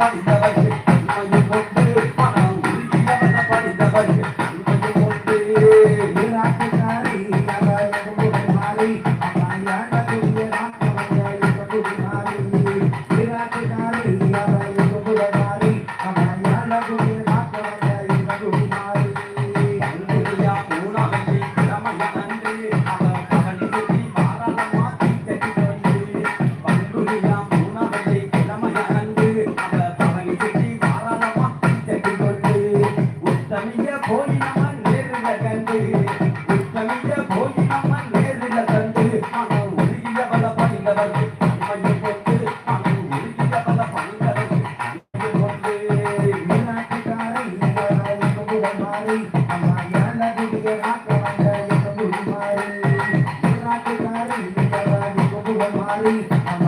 பாடி கண்டு. கவிய போய் நம்ம நேரில் கண்டு. ஆனால் உருகிய பல பணிந்தவர் நம்மை கொண்டு ஆனால் உருகிய பல பணிந்தவர் நம்மை கொண்டு மீனாட்டுக்காரன் மாறி அம்மா யாழ்லகுடிய நாட்டு வந்த எங்க மாறி மீனாட்டுக்காரன் மாறி அம்மா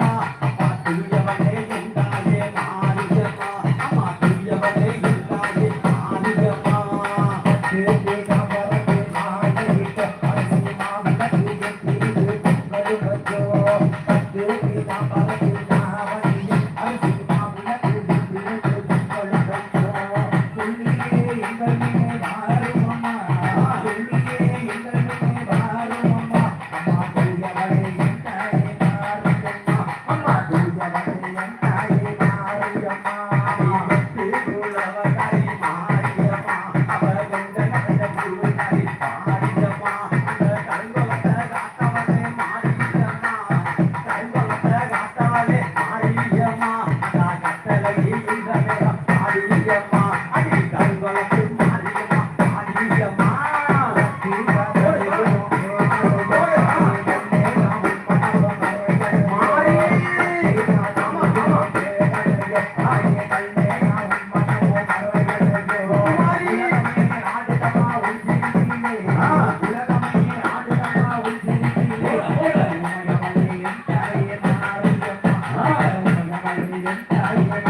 அம்மா Thank you.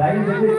来一个